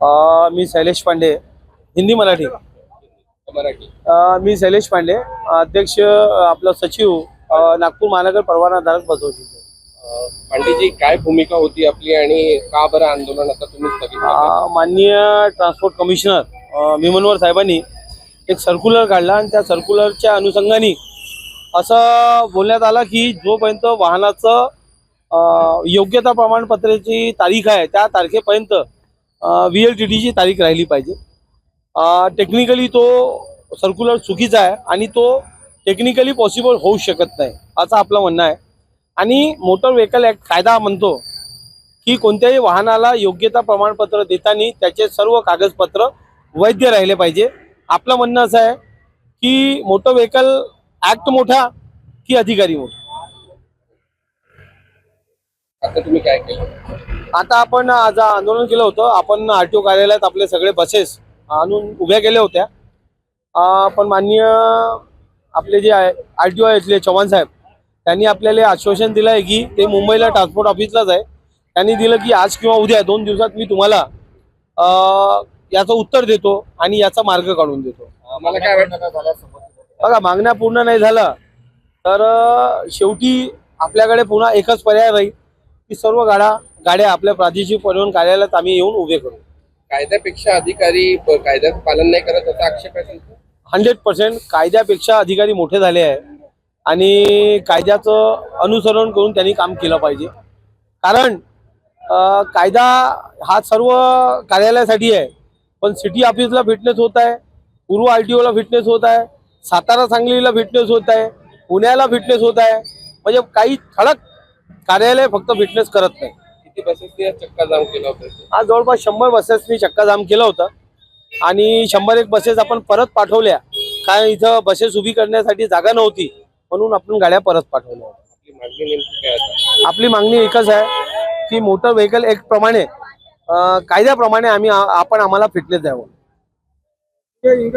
अ, मी शैलेश पांडे हिंदी मराठी. मराठी. अ, मी शैलेश पांडे अध्यक्ष अ, आपलं सचिव अ, नागपूर महानगर परवानाधारक बसवली अं, पांडेजी काय भूमिका होती आपली आणि का बरं आंदोलन आता तुम्ही स्थगित केलं? माननीय ट्रान्सपोर्ट कमिशनर अ, विमनवर साहेबांनी एक सर्क्युलर काढला आणि त्या सर्क्युलरच्या अनुषंगाने असं बोलण्यात आलं की जोपर्यंत वाहनाचं अ, योग्यता प्रमाणपत्राची तारीख आहे त्या तारखेपर्यंत व्ही एल टी टीची तारीख राहिली पाहिजे. टेक्निकली तो सर्क्युलर चुकीचा आहे आणि तो टेक्निकली पॉसिबल होऊ शकत नाही असं आपलं म्हणणं आहे. आणि मोटर व्हेकल ॲक्ट कायदा म्हणतो की कोणत्याही वाहनाला योग्यता प्रमाणपत्र देताना त्याचे सर्व कागदपत्र वैध राहिले पाहिजे. आपलं म्हणणं असं आहे की मोटर व्हेकल ॲक्ट मोठा की अधिकारी मोठा? आता तुम्ही काय केलं? आता आपण आज आंदोलन केलं होतं. आपण आर टी ओ कार्यालयात आपले सगळे बसेस आणून उभ्या केल्या होत्या. अं, पण माननीय आपले जे आर टी ओ इथले चव्हाण साहेब त्यांनी आपल्याला आश्वासन दिलं आहे की ते मुंबईला ट्रान्सपोर्ट ऑफिसलाच आहे. त्यांनी दिलं की आज किंवा उद्या दोन दिवसात मी तुम्हाला अं, याचं उत्तर देतो आणि याचा मार्ग काढून देतो. मला काय बघा मागण्या पूर्ण नाही झालं तर शेवटी आपल्याकडे पुन्हा एकच पर्याय राहील की सर्व गाड्या गाड्या आपल्या प्रादेशिक परिवहन कार्यालयात आम्ही येऊन उभे करू. कायद्यापेक्षा अधिकारी कायद्याचं पालन नाही करत असा आक्षेप आहे तुमचा? हंड्रेड पर्सेंट कायद्यापेक्षा अधिकारी मोठे झाले आहे आणि कायद्याचं अनुसरण करून त्यांनी काम केलं पाहिजे. कारण अं, कायदा हा सर्व कार्यालयासाठी आहे पण सिटी ऑफिसला फिटनेस होत आहे पूर्व आर टी ओला फिटनेस होत आहे सातारा सांगलीला फिटनेस होत आहे पुण्याला फिटनेस होत आहे म्हणजे काही ठळक कार्यालय फक्त फिटनेस करत नाही. किती बसेसनी आज चक्का जाम केला होता आज जवळपास शंभर बसेसनी चक्काजाम केलं होतं. आणि शंभर एक बसेस आपण परत पाठवल्या. कारण इथं बसेस उभी करण्यासाठी जागा नव्हती. म्हणून आपण गाड्या परत पाठवल्या आपली मागणी नेमकी काय आता? आपली मागणी एकच आहे की मोटर व्हेकल ऍक्ट प्रमाणे अं, कायद्याप्रमाणे आम्ही आपण आम्हाला फिटनेस द्यावं.